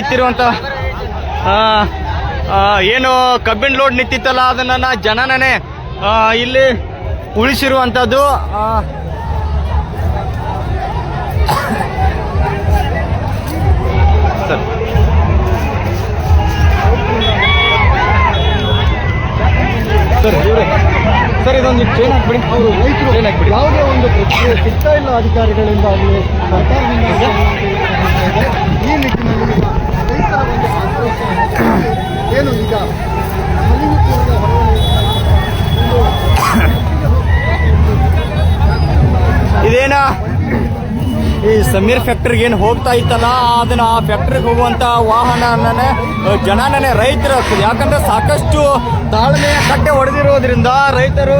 ನಿಂತಿರುವಂತ ಏನು ಕಬ್ಬಿನ ಲೋಡ್ ನಿಂತಿತ್ತಲ್ಲ ಅದನ್ನ ಜನನೇ ಇಲ್ಲಿ ಉಳಿಸಿರುವಂಥದ್ದು ಸರ್ ಸರ್ ಇದೊಂದು ಚೇನ್ ಹಾಕ್ಬಿಡಿ. ಅವರು ರೈತರು ಚೇನ್ ಹಾಕ್ಬಿಡಿ. ಯಾವುದೇ ಒಂದು ಸಿಗ್ತಾ ಇಲ್ಲ ಅಧಿಕಾರಿಗಳಿಂದ ಅಲ್ಲಿ ಸರ್ಕಾರದಿಂದ ಈ ಏನು ಈಗ ಮಲಿನೀಕರಣದ ಇದೇನ ಈ ಸಮೀರ್ ಫ್ಯಾಕ್ಟ್ರಿಗೆ ಏನು ಹೋಗ್ತಾ ಇತ್ತಲ್ಲ, ಅದನ್ನ ಆ ಫ್ಯಾಕ್ಟ್ರಿಗೆ ಹೋಗುವಂತ ವಾಹನನೇ ಜನನೇ ರೈತರು ಯಾಕಂದ್ರೆ ಸಾಕಷ್ಟು ತಾಳ್ಮೆಯ ಕಟ್ಟೆ ಹೊಡೆದಿರೋದ್ರಿಂದ ರೈತರು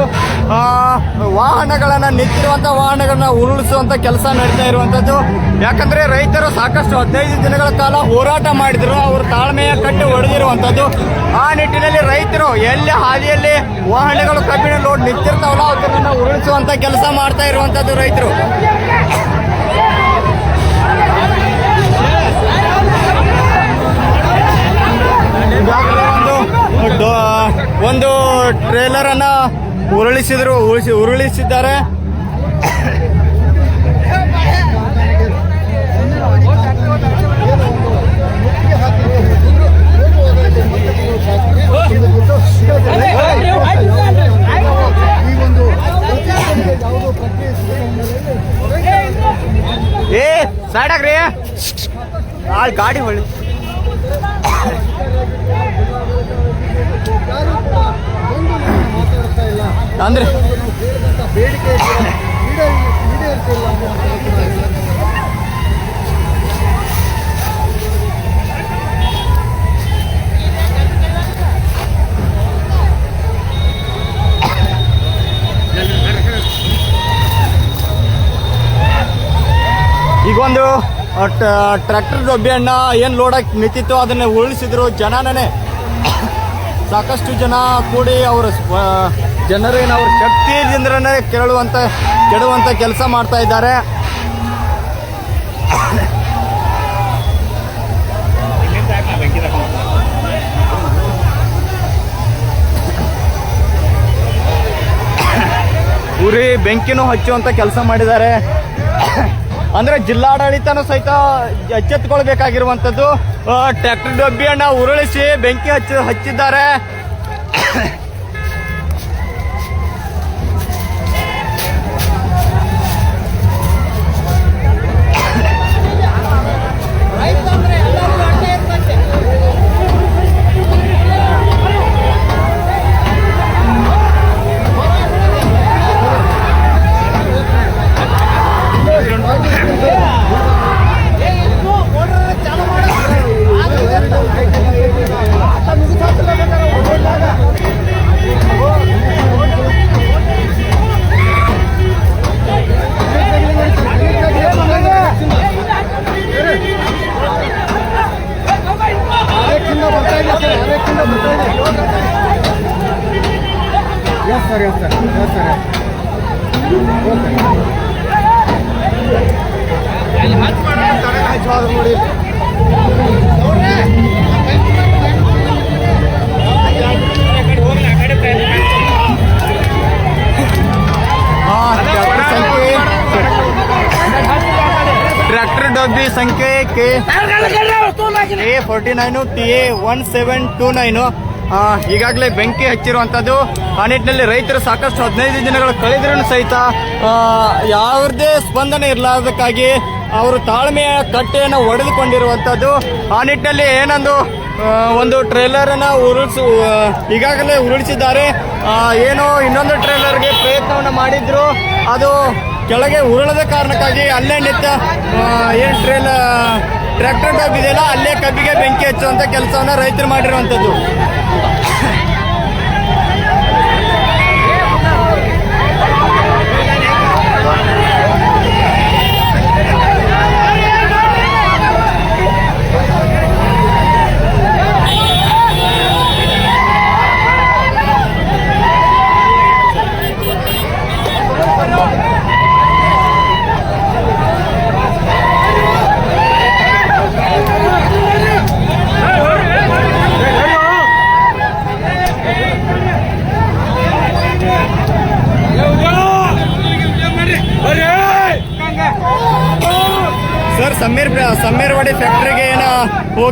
ವಾಹನಗಳನ್ನ ನಿಂತಿರುವಂತ ವಾಹನಗಳನ್ನ ಉರುಳಿಸುವಂತ ಕೆಲಸ ನಡೀತಾ ಇರುವಂತದ್ದು. ಯಾಕಂದ್ರೆ ರೈತರು ಸಾಕಷ್ಟು ಹದಿನೈದು ದಿನಗಳ ಕಾಲ ಹೋರಾಟ ಮಾಡಿದ್ರು, ಅವರು ತಾಳ್ಮೆಯ ಕಟ್ಟೆ ಹೊಡೆದಿರುವಂತದ್ದು ಆ ನಿಟ್ಟಿನಲ್ಲಿ ರೈತರು ಎಲ್ಲಿ ಹಾದಿಯಲ್ಲಿ ವಾಹನಗಳು ಕಬ್ಬಿಣ ಲೋಡ್ ನಿಂತಿರ್ತಾವಲ್ಲ, ಅದನ್ನ ಉರುಳಿಸುವಂತ ಕೆಲಸ ಮಾಡ್ತಾ ಇರುವಂತದ್ದು ರೈತರು. ಒಂದು ಒಂದು ಟ್ರೇಲರ್ ಅನ್ನ ಉರುಳಿಸಿದ್ರು ಉಳಿಸಿ ಉರುಳಿಸಿದ್ದಾರೆ. ಏ ಸೈಡ್ ಆಗ್ರಿ ಆ ಗಾಡಿ ಹೊಳ್ಳಿ ಯಾರೂ ಕೂಡ ಒಂದು ಮಾತಾಡ್ತಾ ಇಲ್ಲ ಅಂದ್ರೆ. ಈಗ ಒಂದು ಟ್ರ್ಯಾಕ್ಟರ್ ಡಬ್ಬಿಯನ್ನ ಏನು ಹಾಕಿ ನಿಂತಿತ್ತು ಅದನ್ನ ಉಳಿಸಿದ್ರು ಜನನೇ ಸಾಕಷ್ಟು ಜನ ಕೂಡಿ ಅವರ ಜನರೇನು ಅವ್ರ ಶಕ್ತಿಯಿಂದನೇ ಕೇಳುವಂತ ಕೆಡುವಂತ ಕೆಲಸ ಮಾಡ್ತಾ ಇದ್ದಾರೆ. ಉರಿ ಬೆಂಕಿನೂ ಹಚ್ಚುವಂತ ಕೆಲಸ ಮಾಡಿದ್ದಾರೆ. ಅಂದ್ರೆ ಜಿಲ್ಲಾಡಳಿತನೂ ಸಹಿತ ಎಚ್ಚೆತ್ತುಕೊಳ್ಬೇಕಾಗಿರುವಂಥದ್ದು ಟ್ರ್ಯಾಕ್ಟರ್ ಡಬ್ಬಿಯನ್ನ ಉರುಳಿಸಿ ಬೆಂಕಿ ಹಚ್ಚಿ ಹಚ್ಚಿದ್ದಾರೆ. ಸರ್ ಸರ್ ಸರಿ. ಓಕೆ ನೋಡಿ ಟ್ರ್ಯಾಕ್ಟರ್ ಡಬ್ಬಿ ಸಂಖ್ಯೆ K A forty nine T A one seven two nine ಈಗಾಗಲೇ ಬೆಂಕಿ ಹಚ್ಚಿರುವಂಥದ್ದು ಆ ನಿಟ್ಟಿನಲ್ಲಿ ರೈತರು ಸಾಕಷ್ಟು ಹದಿನೈದು ದಿನಗಳು ಕಳೆದ್ರೂ ಸಹಿತ ಯಾವುದೇ ಸ್ಪಂದನೆ ಇರಲಾರ್ದಕ್ಕಾಗಿ ಅವರು ತಾಳ್ಮೆಯ ಕಟ್ಟೆಯನ್ನು ಒಡೆದುಕೊಂಡಿರುವಂಥದ್ದು ಆ ನಿಟ್ಟಿನಲ್ಲಿ ಏನೊಂದು ಒಂದು ಟ್ರೇಲರನ್ನು ಉರುಳಿಸು ಈಗಾಗಲೇ ಉರುಳಿಸಿದ್ದಾರೆ. ಏನೋ ಇನ್ನೊಂದು ಟ್ರೇಲರ್ಗೆ ಪ್ರಯತ್ನವನ್ನು ಮಾಡಿದ್ರು. ಅದು ಕೆಳಗೆ ಉರುಳದ ಕಾರಣಕ್ಕಾಗಿ ಅಲ್ಲೇ ನಿಂತ ಏನು ಟ್ರೇಲ, ಟ್ರ್ಯಾಕ್ಟರ್ ಡಬ್ ಇದೆಯಲ್ಲ ಅಲ್ಲೇ ಕಬ್ಬಿಗೆ ಬೆಂಕಿ ಹಚ್ಚುವಂಥ ಕೆಲಸವನ್ನು ರೈತರು ಮಾಡಿರುವಂಥದ್ದು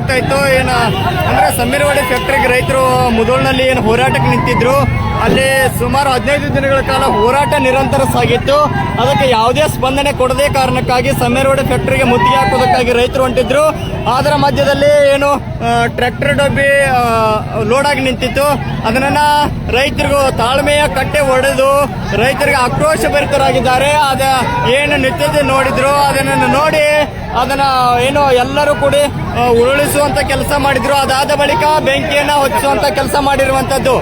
ಹೋಗ್ತಾ ಇತ್ತು. ಏನು ಅಂದ್ರೆ ಸಮೀರ್ವಾಡಿ ಫ್ಯಾಕ್ಟರಿಗೆ ರೈತರು ಮುದೋಳ್ನಲ್ಲಿ ಏನು ಹೋರಾಟಕ್ಕೆ ನಿಂತಿದ್ರು, ಅಲ್ಲಿ ಸುಮಾರು ಹದಿನೈದು ದಿನಗಳ ಕಾಲ ಹೋರಾಟ ನಿರಂತರ ಸಾಗಿತ್ತು. ಅದಕ್ಕೆ ಯಾವುದೇ ಸ್ಪಂದನೆ ಕೊಡದೇ ಕಾರಣಕ್ಕಾಗಿ ಸಮೀರವಾಡಿ ಫ್ಯಾಕ್ಟರಿಗೆ ಮುತ್ತಿಗೆ ಹಾಕೋದಕ್ಕಾಗಿ ರೈತರು ಹೊಂಟಿದ್ರು. ಅದರ ಮಧ್ಯದಲ್ಲಿ ಏನು ಟ್ರ್ಯಾಕ್ಟರ್ ಡಬ್ಬಿ ಲೋಡ್ ಆಗಿ ನಿಂತಿತ್ತು. ಅದನ್ನ ರೈತರಿಗೂ ತಾಳ್ಮೆಯ ಕಟ್ಟೆ ಒಡೆದು ರೈತರಿಗೆ ಆಕ್ರೋಶ ಭರಿತರಾಗಿದ್ದಾರೆ. ಅದ ಏನು ನಿಂತಿದ್ದು ನೋಡಿದ್ರು ಅದನ್ನ ನೋಡಿ ಅದನ್ನ ಏನು ಎಲ್ಲರೂ ಕೂಡಿ ಉರುಳಿಸುವಂತ ಕೆಲಸ ಮಾಡಿದ್ರು. ಅದಾದ ಬಳಿಕ ಬೆಂಕಿಯನ್ನ ಹೊತ್ತಿಸುವಂತ ಕೆಲಸ ಮಾಡಿರುವಂತದ್ದು.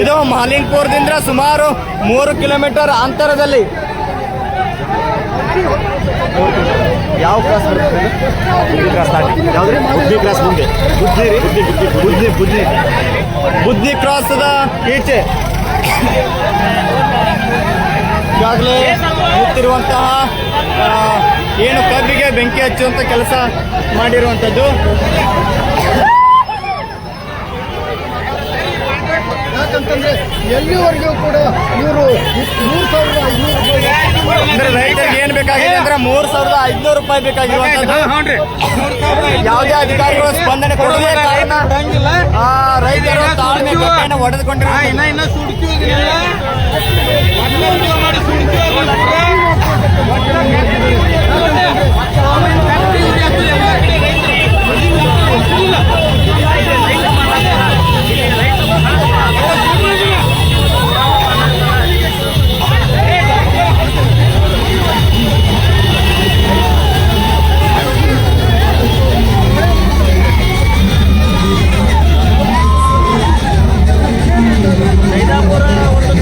ಇದು ಮಾಲಿನ್ಪುರದಿಂದ ಸುಮಾರು ಮೂರು ಕಿಲೋಮೀಟರ್ ಅಂತರದಲ್ಲಿ. ಯಾವ ಕ್ರಾಸ್ ಬುದ್ಧಿ ಕ್ರಾಸ್ ಮುಂದೆ ಬುದ್ಧಿ ಬುದ್ಧಿ ಬುದ್ಧಿ ಬುದ್ಧಿ ಬುದ್ಧಿ. ಕ್ರಾಸ್ದ ಈಚೆ. ಈಗಾಗಲೇ ನಿಂತಿರುವಂತಹ ಏನು ಕಬ್ಬಿಗೆ ಬೆಂಕಿ ಹಚ್ಚುವಂತ ಕೆಲಸ ಮಾಡಿರುವಂಥದ್ದು ಯಾಕಂತಂದ್ರೆ ಎಲ್ಲಿವರೆಗೂ ಕೂಡ ಇವರು ಮೂರು ಸಾವಿರದ ಐನೂರು ಅಂದ್ರೆ ರೈತರಿಗೆ ಏನ್ ಬೇಕಾಗಿದೆ ಅಂದ್ರೆ ಮೂರ್ ಸಾವಿರದ ಐದ್ನೂರು ರೂಪಾಯಿ ಬೇಕಾಗಿರುವಂತದ್ದು. ಯಾವುದೇ ಅಧಿಕಾರಿಗಳು ಸ್ಪಂದನೆ ಕೊಡದೇ ಕಾರಣ ಆ, ರೈತರು ತಾಳ್ಮೆ ಕಟ್ಟೆಯನ್ನು ಒಡೆದುಕೊಂಡಿರೋ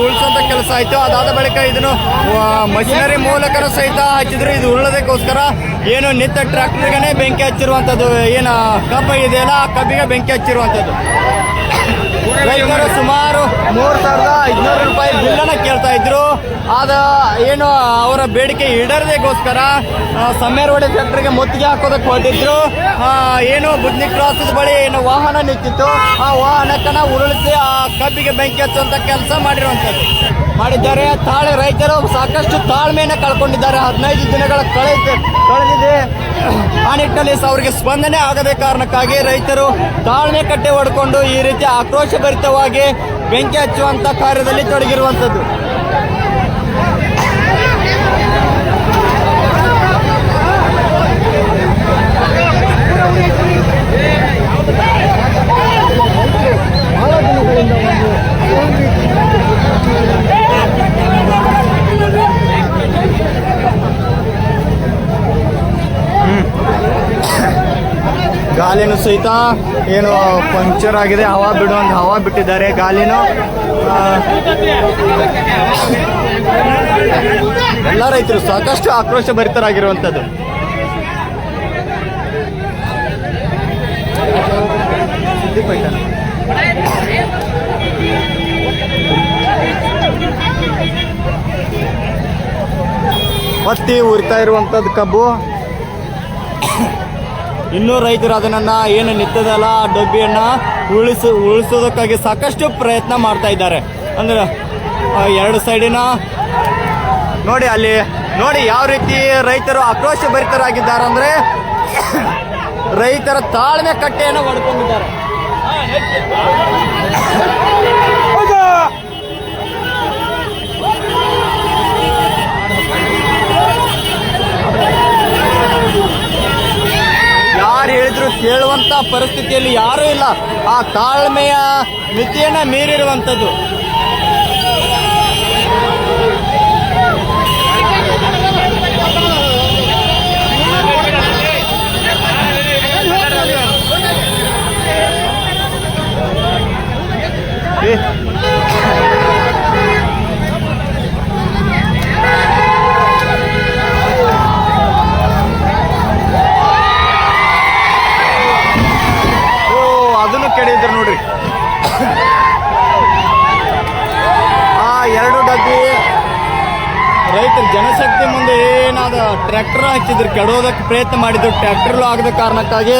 ಉಳಿಸುವಂತ ಕೆಲಸ ಆಯ್ತು. ಅದಾದ ಬಳಿಕ ಇದನ್ನು ಮಷಿನರಿ ಮೂಲಕ ಸಹಿತ ಹಚ್ಚಿದ್ರು ಇದು ಉಳ್ಳದಕ್ಕೋಸ್ಕರ ಏನು ನಿಂತ ಟ್ರ್ಯಾಕ್ಟರ್ಗೆ ಬೆಂಕಿ ಹಚ್ಚಿರುವಂತದ್ದು ಏನ ಕಬ್ಬ ಇದೆಯಲ್ಲ, ಆ ಕಬ್ಬಿಗೆ ಬೆಂಕಿ ಹಚ್ಚಿರುವಂತದ್ದು ರೈತರು ಸುಮಾರು ಮೂರು ಸಾವಿರದ ಐದುನೂರು ರೂಪಾಯಿ ಬಿಲ್ಲನ್ನು ಕೇಳ್ತಾ ಇದ್ರು. ಆದ ಏನು ಅವರ ಬೇಡಿಕೆ ಈಡೇರದೆಗೋಸ್ಕರ ಸಮ್ಮೇರ್ವಾಡಿ ಫ್ಯಾಕ್ಟರಿಗೆ ಮುತ್ತಿಗೆ ಹಾಕೋದಕ್ಕೆ ಹೊರಟಿದ್ರು. ಆ, ಏನು ಬುದ್ನಿ ಕ್ರಾಸ್ ಬಳಿ ಏನು ವಾಹನ ನಿಂತಿತ್ತು. ಆ ವಾಹನಕ್ಕನ್ನ ಉರುಳಿಸಿ ಆ ಕಬ್ಬಿಗೆ ಬೆಂಕಿ ಹಚ್ಚುವಂತ ಕೆಲಸ ಮಾಡಿರುವಂತದ್ದು ಮಾಡಿದ್ದಾರೆ. ತಾಳೆ ರೈತರು ಸಾಕಷ್ಟು ತಾಳ್ಮೆಯನ್ನು ಕಳ್ಕೊಂಡಿದ್ದಾರೆ. ಹದಿನೈದು ದಿನಗಳ ಕಳೆ ಕಳೆದಿದೆ. ಆ ನಿಟ್ಟಿನಲ್ಲಿ ಅವರಿಗೆ ಸ್ಪಂದನೆ ಆಗದೆ ಕಾರಣಕ್ಕಾಗಿ ರೈತರು ತಾಳ್ಮೆ ಕಟ್ಟೆ ಹೊಡ್ಕೊಂಡು ಈ ರೀತಿ ಆಕ್ರೋಶಭರಿತವಾಗಿ ಬೆಂಕಿ ಹಚ್ಚುವಂತ ಕಾರ್ಯದಲ್ಲಿ ತೊಡಗಿರುವಂತದ್ದು. ಸಹಿತ ಏನು ಪಂಕ್ಚರ್ ಆಗಿದೆ. ಹವಾ ಒಂದು ಹವಾ ಬಿಟ್ಟಿದ್ದಾರೆ ಗಾಲಿನೂ. ಎಲ್ಲ ರೈತರು ಸಾಕಷ್ಟು ಆಕ್ರೋಶ ಭರಿತರಾಗಿರುವಂಥದ್ದು. ಹತ್ತಿ ಉರಿತಾ ಇರುವಂಥದ್ದು ಕಬ್ಬು. ಇನ್ನೂ ರೈತರು ಅದನ್ನ ಏನು ನಿತ್ತದಲ್ಲ ಆ ಡಬ್ಬಿಯನ್ನ ಉಳಿಸ, ಉಳಿಸೋದಕ್ಕಾಗಿ ಸಾಕಷ್ಟು ಪ್ರಯತ್ನ ಮಾಡ್ತಾ ಇದ್ದಾರೆ. ಅಂದ್ರೆ ಎರಡು ಸೈಡಿನ ನೋಡಿ ಅಲ್ಲಿ, ನೋಡಿ ಯಾವ ರೀತಿ ರೈತರು ಆಕ್ರೋಶ ಭರಿತರಾಗಿದ್ದಾರೆ ಅಂದ್ರೆ ರೈತರ ತಾಳ್ಮೆ ಕಟ್ಟೆಯನ್ನು ಹೊಡ್ಕೊಂಡಿದ್ದಾರೆ ಯಾರು ಹೇಳಿದ್ರು ಕೇಳುವಂತ ಪರಿಸ್ಥಿತಿಯಲ್ಲಿ ಯಾರೂ ಇಲ್ಲ. ಆ ತಾಳ್ಮೆಯ ಮಿತಿಯನ್ನ ಮೀರಿರುವಂಥದ್ದು ಏ. ಮುಂದೆ ಏನಾದ ಟ್ರ್ಯಾಕ್ಟರ್ ಹಚ್ಚಿದ್ರು ಕೆಡೋದಕ್ಕೆ ಪ್ರಯತ್ನ ಮಾಡಿದ್ರು. ಟ್ರ್ಯಾಕ್ಟರ್ಲು ಆಗದ ಕಾರಣಕ್ಕಾಗಿ.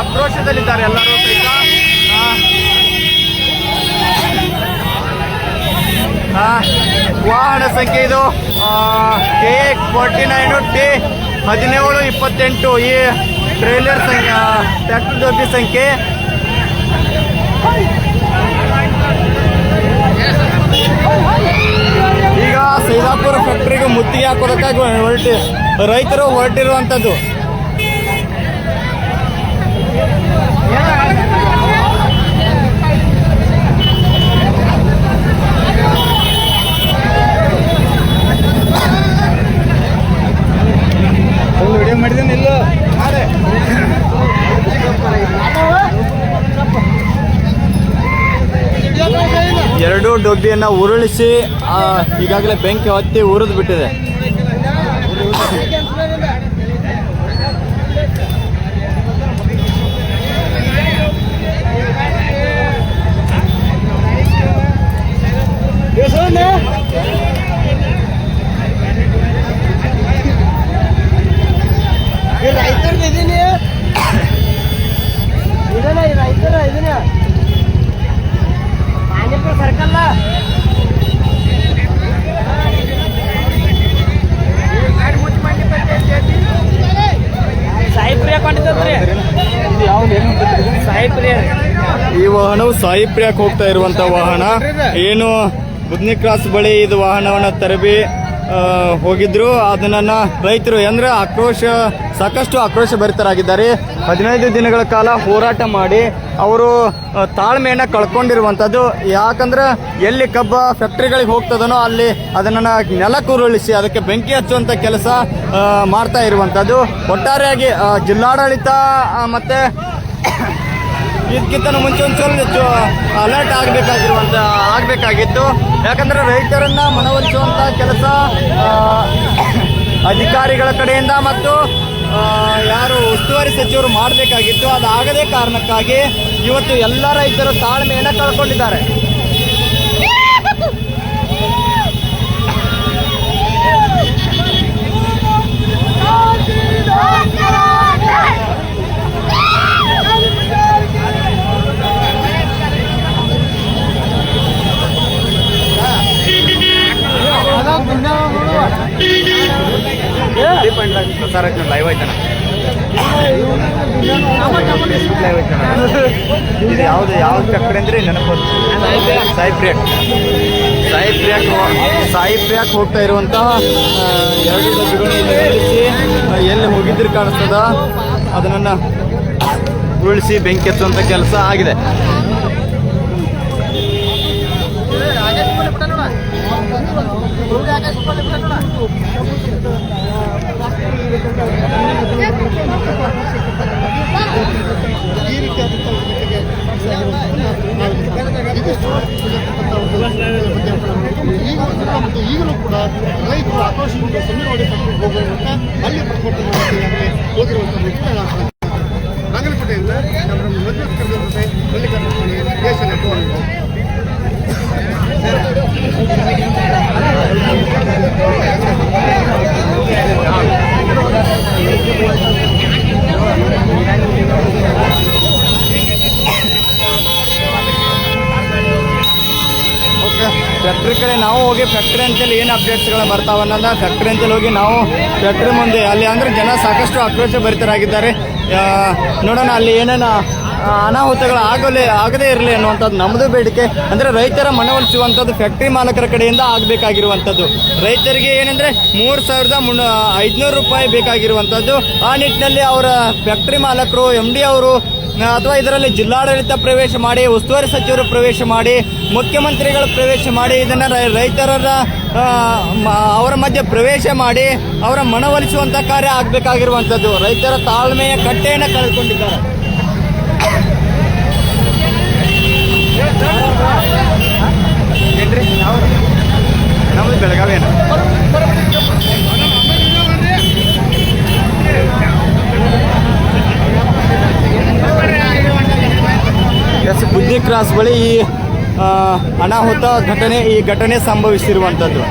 ಆಕ್ರೋಶದಲ್ಲಿದ್ದಾರೆ ಎಲ್ಲರೂ ವಾಹನ ಸಂಖ್ಯೆ ಇದು ಕೆ ಫೋರ್ಟಿ ನೈನು ಟಿ ಹದಿನೇಳು, ಇಪ್ಪತ್ತೆಂಟು ಈ ಟ್ರೈಲರ್ ಸಂಖ್ಯೆ ಟ್ರ್ಯಾಕ್ಟರ್ ಸಂಖ್ಯೆ ಈಗ ಸೈದಾಪುರ ಫ್ಯಾಕ್ಟ್ರಿಗೆ ಮುತ್ತಿಗೆ ಹಾಕೋದಕ್ಕಾಗಿ ಹೊರಟಿ ರೈತರು ಹೊರಟಿರುವಂಥದ್ದು ಡೊಬ್ಬಿಯನ್ನು ಉರುಳಿಸಿ ಈಗಾಗಲೇ ಬೆಂಕಿ ಹೊತ್ತಿ ಉರಿದು ಬಿಟ್ಟಿದೆ. ರೈತರ ಇದೀನಿ. ಇದನ್ನ ರೈತರ ಇದನ್ನ ಪಾನಿಪುರ ಸರ್ಕಲ್ ಸಾಯಿಪ್ರಿಯ ಈ ವಾಹನವು ಸಾಯಿ ಪ್ರಿಯಕ್ಕೆ ಹೋಗ್ತಾ ಇರುವಂತ ವಾಹನ. ಏನು ಬುದ್ನಿ ಕ್ರಾಸ್ ಬಳಿ ಇದು ವಾಹನವನ್ನ ತರಬಿ ಹೋಗಿದ್ರು. ಅದನ್ನ ರೈತರು ಅಂದ್ರೆ ಆಕ್ರೋಶ, ಸಾಕಷ್ಟು ಆಕ್ರೋಶ ಭರಿತರಾಗಿದ್ದಾರೆ. ಹದಿನೈದು ದಿನಗಳ ಕಾಲ ಹೋರಾಟ ಮಾಡಿ ಅವರು ತಾಳ್ಮೆಯನ್ನ ಕಳ್ಕೊಂಡಿರುವಂತದ್ದು. ಯಾಕಂದ್ರೆ ಎಲ್ಲಿ ಕಬ್ಬ ಫ್ಯಾಕ್ಟ್ರಿಗಳಿಗೆ ಹೋಗ್ತದನೋ ಅಲ್ಲಿ ಅದನ್ನ ನೆಲಕುರುಳಿಸಿ ಉರುಳಿಸಿ ಅದಕ್ಕೆ ಬೆಂಕಿ ಹಚ್ಚುವಂತ ಕೆಲಸ ಮಾಡ್ತಾ ಇರುವಂತದ್ದು. ಒಟ್ಟಾರೆಯಾಗಿ ಜಿಲ್ಲಾಡಳಿತ ಮತ್ತೆ ಇದಕ್ಕಿಂತ ಮುಂಚೆ ಒಂದು ಅಲರ್ಟ್ ಆಗಬೇಕಾಗಿರುವಂಥ ಆಗಬೇಕಾಗಿತ್ತು ಯಾಕಂದರೆ ರೈತರನ್ನ ಮನವೊಲಿಸುವಂಥ ಕೆಲಸ ಅಧಿಕಾರಿಗಳ ಕಡೆಯಿಂದ ಮತ್ತು ಯಾರು ಉಸ್ತುವಾರಿ ಸಚಿವರು ಮಾಡಬೇಕಾಗಿತ್ತು ಅದಾಗದೇ ಕಾರಣಕ್ಕಾಗಿ ಇವತ್ತು ಎಲ್ಲ ರೈತರು ತಾಳ್ಮೆಯನ್ನು ಕಳ್ಕೊಂಡಿದ್ದಾರೆ ಪ್ರಸಾರ ಲೈವ್ ಆಯ್ತಾನ ಇದು ಯಾವ್ದು ಯಾವ್ದು ಫ್ಯಾಕ್ಟ್ರಿ ಅಂದ್ರೆ ನೆನಪು ಸಾಯಿಪ್ರಿಯಾಕ್ ಸಾಯಿಪ್ರಿಯಾಕ್ ಸಾಯಿಪ್ರಿಯಾಕ್ ಸಾಯಿ ಪ್ರಿಯಾಕ್ ಹೋಗ್ತಾ ಇರುವಂತಹ ಎರಡು ನಿಲ್ಲಿಸಿ ಎಲ್ಲಿ ಹೋಗಿದ್ರು ಕಾಣಿಸ್ತದ ಅದನ್ನ ಉರುಳಿಸಿ ಬೆಂಕಿ ಹಚ್ಚುವಂತ ಕೆಲಸ ಆಗಿದೆ ಈ ಈಗಲೂ ಕೂಡ ರೈತರು ಆಕ್ರೋಶದಿಂದ ಸಮೀರವಾಡಿ ಹೋಗುವಂತ ಅಲ್ಲಿ ಪ್ರತಿಭಟನೆ ಹೋಗಿರುವಂಥ ವ್ಯಕ್ತಿ ನಾಗರಿಕತೆಯಿಂದ ನಮ್ಮ ಮಧ್ಯ ಜೊತೆ ಮಲ್ಲಿಕಾರ್ಜುನ ದೇಶ ನೆಟ್ವರ್ಕ್ ಓಕೆ ಫ್ಯಾಕ್ಟ್ರಿ ಕಡೆ ನಾವು ಹೋಗಿ ಫ್ಯಾಕ್ಟ್ರಿ ಅಂತೇಳಿ ಏನು ಅಪ್ಡೇಟ್ಸ್ಗಳು ಬರ್ತಾವನ್ನ ಫ್ಯಾಕ್ಟ್ರಿ ಅಂತೇಳಿ ಹೋಗಿ ನಾವು ಫ್ಯಾಕ್ಟ್ರಿ ಮುಂದೆ. ಅಲ್ಲಿ ಅಂದ್ರೆ ಜನ ಸಾಕಷ್ಟು ಆಕ್ರೋಶ ಭರಿತರಾಗಿದ್ದಾರೆ. ನೋಡೋಣ ಅಲ್ಲಿ ಏನೇನು ಅನಾಹುತಗಳು ಆಗಲೇ ಆಗದೇ ಇರಲಿ ಅನ್ನುವಂಥದ್ದು ನಮ್ಮದು ಬೇಡಿಕೆ. ಅಂದರೆ ರೈತರ ಮನವೊಲಿಸುವಂಥದ್ದು ಫ್ಯಾಕ್ಟ್ರಿ ಮಾಲಕರ ಕಡೆಯಿಂದ ಆಗಬೇಕಾಗಿರುವಂಥದ್ದು. ರೈತರಿಗೆ ಏನಂದರೆ ಮೂರು ಸಾವಿರದ ಮುನ್ನ ಐದುನೂರು ರೂಪಾಯಿ ಬೇಕಾಗಿರುವಂಥದ್ದು. ಆ ನಿಟ್ಟಿನಲ್ಲಿ ಅವರ ಫ್ಯಾಕ್ಟ್ರಿ ಮಾಲಕರು ಎಂ ಡಿ ಅವರು, ಅಥವಾ ಇದರಲ್ಲಿ ಜಿಲ್ಲಾಡಳಿತ ಪ್ರವೇಶ ಮಾಡಿ, ಉಸ್ತುವಾರಿ ಸಚಿವರು ಪ್ರವೇಶ ಮಾಡಿ, ಮುಖ್ಯಮಂತ್ರಿಗಳು ಪ್ರವೇಶ ಮಾಡಿ, ಇದನ್ನು ರೈತರ ಅವರ ಮಧ್ಯೆ ಪ್ರವೇಶ ಮಾಡಿ, ಅವರ ಮನವೊಲಿಸುವಂಥ ಕಾರ್ಯ ಆಗಬೇಕಾಗಿರುವಂಥದ್ದು. ರೈತರ ತಾಳ್ಮೆಯ ಕಟ್ಟೆಯನ್ನು ಕಳೆದುಕೊಂಡಿದ್ದಾರೆ. ಏನ್ರಿ? ನಮ್ಮದು ಎಸ್, ಬುದ್ಧಿ ಕ್ರಾಸ್ ಬಳಿ ಈ ಅನಾಹುತ ಘಟನೆ, ಈ ಘಟನೆ ಸಂಭವಿಸಿರುವಂಥದ್ದು.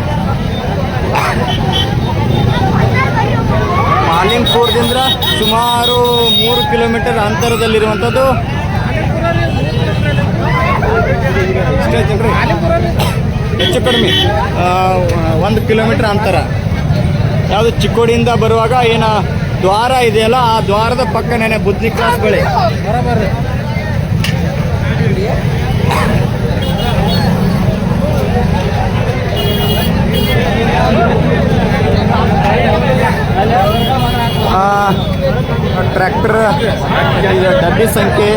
ಮಾಲಿಂಗ್ಪುರದಿಂದ ಸುಮಾರು ಮೂರು ಕಿಲೋಮೀಟರ್ ಅಂತರದಲ್ಲಿರುವಂಥದ್ದು? ಹೆಚ್ಚು ಕಡಿಮೆ. ಒಂದು ಕಿಲೋಮೀಟ್ರ್ ಅಂತರ. ಯಾವುದು ಚಿಕ್ಕೋಡಿಯಿಂದ ಬರುವಾಗ ಏನ ದ್ವಾರ ಇದೆಯಲ್ಲ, ಆ ದ್ವಾರದ ಪಕ್ಕನೇನೆ ಬುದ್ಧಿ ಕ್ಲಾಸ್ ಬಳಿ ಟ್ರ್ಯಾಕ್ಟರ್, ಡಬ್ಬಿ ಸಂಖ್ಯೆ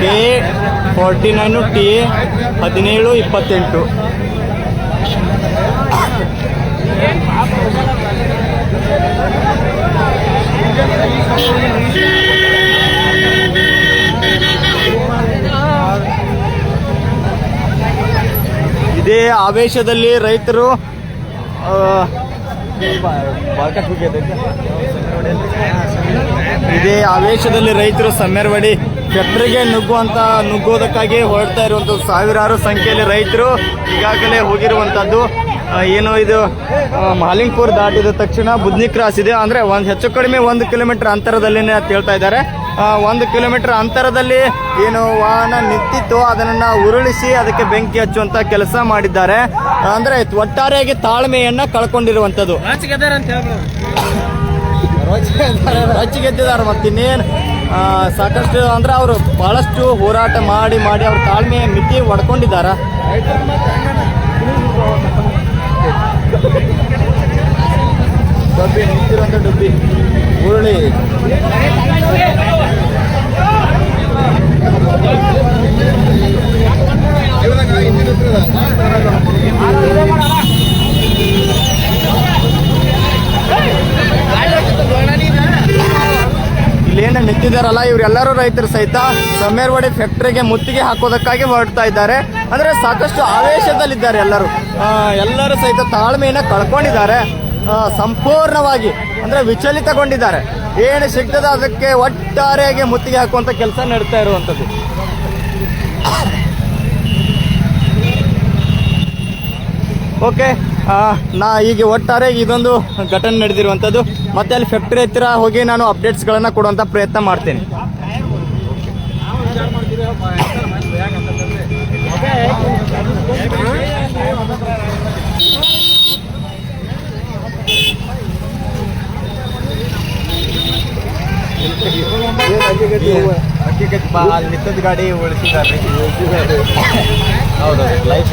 K forty nine T A ಹದಿನೇಳು ಇಪ್ಪತ್ತೆಂಟು. ಇದೇ ಆವೇಶದಲ್ಲಿ ರೈತರು ಇದೇ ಆವೇಶದಲ್ಲಿ ರೈತರು ಸಮ್ಮೆರವಡಿ ಫ್ಯಾಕ್ಟ್ರಿಗೆ ನುಗ್ಗುವಂತ ನುಗ್ಗೋದಕ್ಕಾಗಿ ಹೊರಡ್ತಾ ಇರುವಂತ ಸಾವಿರಾರು ಸಂಖ್ಯೆಯಲ್ಲಿ ರೈತರು ಈಗಾಗಲೇ ಹೋಗಿರುವಂತದ್ದು. ಏನು ಇದು ಮಾಲಿಂಗ್ಪುರ್ ದಾಟಿದ ತಕ್ಷಣ ಬುದ್ನಿ ಕ್ರಾಸ್ ಇದೆ. ಅಂದ್ರೆ ಒಂದ್ ಹೆಚ್ಚು ಕಡಿಮೆ ಒಂದು ಕಿಲೋಮೀಟರ್ ಅಂತರದಲ್ಲಿನೇ ಅಂತ ಹೇಳ್ತಾ ಇದ್ದಾರೆ. ಒಂದು ಕಿಲೋಮೀಟರ್ ಅಂತರದಲ್ಲಿ ಏನು ವಾಹನ ನಿಂತಿತ್ತು. ಅದನ್ನ ಉರುಳಿಸಿ ಅದಕ್ಕೆ ಬೆಂಕಿ ಹಚ್ಚುವಂತ ಕೆಲಸ ಮಾಡಿದ್ದಾರೆ. ಅಂದ್ರೆ ಒಟ್ಟಾರೆಯಾಗಿ ತಾಳ್ಮೆಯನ್ನ ಕಳ್ಕೊಂಡಿರುವಂತದ್ದು. ರಚ್ಚಿಗೆದ್ದಿದ್ದಾರೆ ಮತ್ತಿನ್ನೇನು ಸಾಕಷ್ಟು ಅಂದ್ರೆ ಅವರು ಬಹಳಷ್ಟು ಹೋರಾಟ ಮಾಡಿ ಮಾಡಿ ಅವ್ರ ತಾಳ್ಮೆ ಮಿತಿ ಒಡ್ಕೊಂಡಿದ್ದಾರೆ ಡಬ್ಬಿ ಡಬ್ಬಿ. ಉರುಳಿ. ಇಲ್ಲೇನು ನಿಂತಿದ್ದಾರಲ್ಲ, ಇವರೆಲ್ಲರೂ ರೈತರು ಸಹಿತ ಸಮೇರ್ವಾಡಿ ಫ್ಯಾಕ್ಟ್ರಿಗೆ ಮುತ್ತಿಗೆ ಹಾಕೋದಕ್ಕಾಗಿ ಹೊರಡ್ತಾ ಇದ್ದಾರೆ. ಅಂದ್ರೆ ಸಾಕಷ್ಟು ಆವೇಶದಲ್ಲಿದ್ದಾರೆ ಎಲ್ಲರೂ. ಎಲ್ಲರೂ ಸಹಿತ ತಾಳ್ಮೆಯನ್ನ ಕಳ್ಕೊಂಡಿದ್ದಾರೆ. ಸಂಪೂರ್ಣವಾಗಿ, ಅಂದ್ರೆ ವಿಚಲಿತಗೊಂಡಿದ್ದಾರೆ. ಏನು ಸಿಗ್ತದ ಅದಕ್ಕೆ ಒಟ್ಟಾರೆಯಾಗಿ ಮುತ್ತಿಗೆ ಹಾಕುವಂತ ಕೆಲಸ ನಡೀತಾ ಇರುವಂತದ್ದು ಓಕೆ ನಾ ಈಗ ಒಟ್ಟಾರೆ ಇದೊಂದು ಘಟನೆ ನಡೆದಿರುವಂಥದ್ದು ಮತ್ತೆ ಅಲ್ಲಿ ಫ್ಯಾಕ್ಟ್ರಿ ಹತ್ತಿರ ಹೋಗಿ ನಾನು ಅಪ್ಡೇಟ್ಸ್ಗಳನ್ನು ಕೊಡುವಂಥ ಪ್ರಯತ್ನ ಮಾಡ್ತೀನಿ. ನಿಂತದ ಗಾಡಿ ಉಳಿಸಿದ್ದಾರೆ ಹೌದೌದು ಲೈಫ್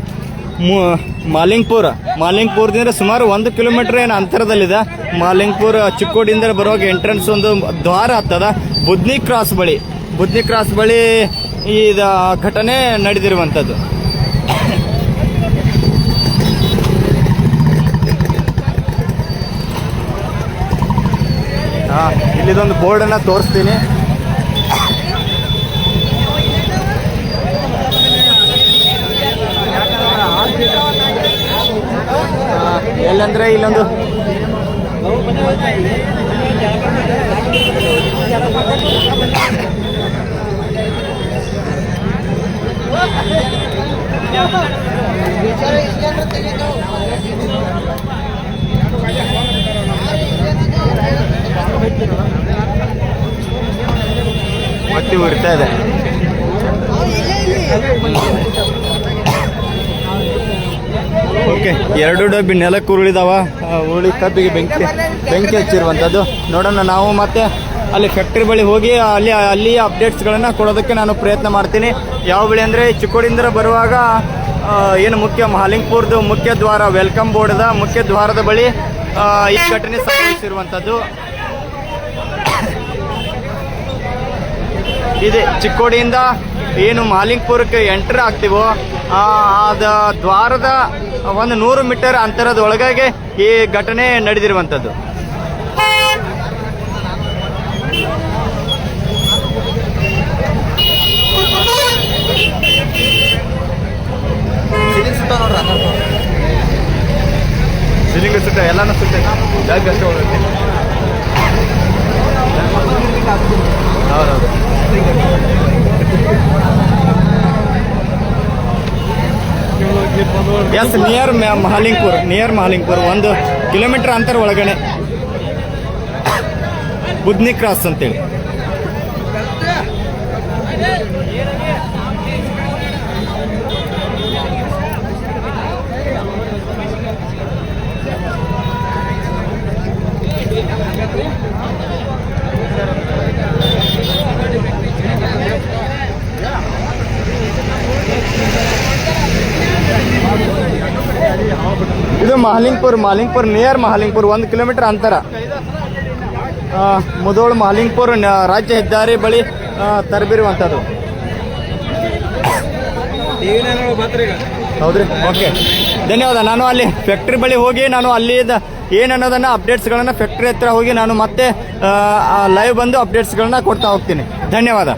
ಮಾಲಿಂಗ್ಪುರ. ಮಾಲಿಂಗ್ಪುರದಿಂದ ಸುಮಾರು ಒಂದು ಕಿಲೋಮೀಟರ್ ಏನು ಅಂತರದಲ್ಲಿದೆ. ಮಾಲಿಂಗ್ಪುರ ಚಿಕ್ಕೋಡಿಯಿಂದ ಬರುವಾಗ ಎಂಟ್ರೆನ್ಸ್ ಒಂದು ದ್ವಾರ ಆಗ್ತದ. ಬುದ್ನಿ ಕ್ರಾಸ್ ಬಳಿ. ಬುದ್ನಿ ಕ್ರಾಸ್ ಬಳಿ ಈ ಘಟನೆ ನಡೆದಿರುವಂಥದ್ದು ಹಾಂ, ಇಲ್ಲಿದೊಂದು ಬೋರ್ಡನ್ನು ತೋರಿಸ್ತೀನಿ ಆ, ಎಲ್ಲಂದ್ರೆ ಇಲ್ಲೊಂದು ಮತ್ತೆ ಉರಿತಾ ಇದೆ. ಓಕೆ. ಎರಡು ಡಬ್ಬಿ ನೆಲಕ್ಕೆ ಉರುಳಿದಾವ ಉರುಳಿ ಕಬ್ಬಿಗೆ ಬೆಂಕಿ ಬೆಂಕಿ ಹಚ್ಚಿರುವಂಥದ್ದು ನೋಡೋಣ, ನಾವು ಮತ್ತೆ ಅಲ್ಲಿ ಫ್ಯಾಕ್ಟ್ರಿ ಬಳಿ ಹೋಗಿ ಅಲ್ಲಿ ಅಲ್ಲಿ ಅಪ್ಡೇಟ್ಸ್ಗಳನ್ನು ಕೊಡೋದಕ್ಕೆ ನಾನು ಪ್ರಯತ್ನ ಮಾಡ್ತೀನಿ. ಯಾವ ಬಳಿ ಅಂದರೆ ಚಿಕ್ಕೋಡಿಂದ ಬರುವಾಗ ಏನು ಮುಖ್ಯ ಮಾಲಿಂಗ್ಪುರ್ದು ಮುಖ್ಯ ದ್ವಾರ ವೆಲ್ಕಮ್ ಬೋರ್ಡ್ದ ಮುಖ್ಯ ದ್ವಾರದ ಬಳಿ ಈ ಘಟನೆ ಸಂಭವಿಸಿರುವಂಥದ್ದು ಇದೆ, ಚಿಕ್ಕೋಡಿಯಿಂದ ಏನು ಮಾಲಿಂಗ್ಪುರಕ್ಕೆ ಎಂಟ್ರ್ ಆಗ್ತೀವೋ ಅದ ದ್ವಾರದ ಒಂದು ನೂರು ಮೀಟರ್ ಅಂತರದ ಒಳಗಾಗೆ ಈ ಘಟನೆ ನಡೆದಿರುವಂಥದ್ದು. ಸಿಲಿಂಗ್ ಸುತ್ತ ಎಲ್ಲಾನು ಸುತ್ತ. ಜಾಗ ಅಷ್ಟೇ ಹೋಗುತ್ತೆ ಹೌದೌದು. Yes near Mahalingpur near Mahalingpur ಒಂದು ಕಿಲೋಮೀಟರ್ ಅಂತರ ಒಳಗಡೆ. ಬುದ್ನಿ ಕ್ರಾಸ್ ಅಂತೇಳಿ ಇದು ಮಹಾಲಿಂಗ್ಪುರ್ ಮಹಾಲಿಂಗ್ಪುರ್ ನಿಯರ್ ಮಹಾಲಿಂಗ್ಪುರ್, ಒಂದು ಕಿಲೋಮೀಟರ್ ಅಂತರ. ಮುದೋಳ್ ಮಹಾಲಿಂಗ್ಪುರ್ ರಾಜ್ಯ ಹೆದ್ದಾರಿ ಬಳಿ ತರಬಿರುವಂಥದ್ದು ಹೌದ್ರಿ? ಓಕೆ ಧನ್ಯವಾದ. ನಾನು ಅಲ್ಲಿ ಫ್ಯಾಕ್ಟ್ರಿ ಬಳಿ ಹೋಗಿ, ನಾನು ಅಲ್ಲಿ ಏನು ಅನ್ನೋದನ್ನ ಅಪ್ಡೇಟ್ಸ್ಗಳನ್ನ ಫ್ಯಾಕ್ಟ್ರಿ ಹತ್ರ ಹೋಗಿ, ನಾನು ಮತ್ತೆ ಲೈವ್ ಬಂದು ಅಪ್ಡೇಟ್ಸ್ಗಳನ್ನ ಕೊಡ್ತಾ ಹೋಗ್ತೀನಿ. ಧನ್ಯವಾದ.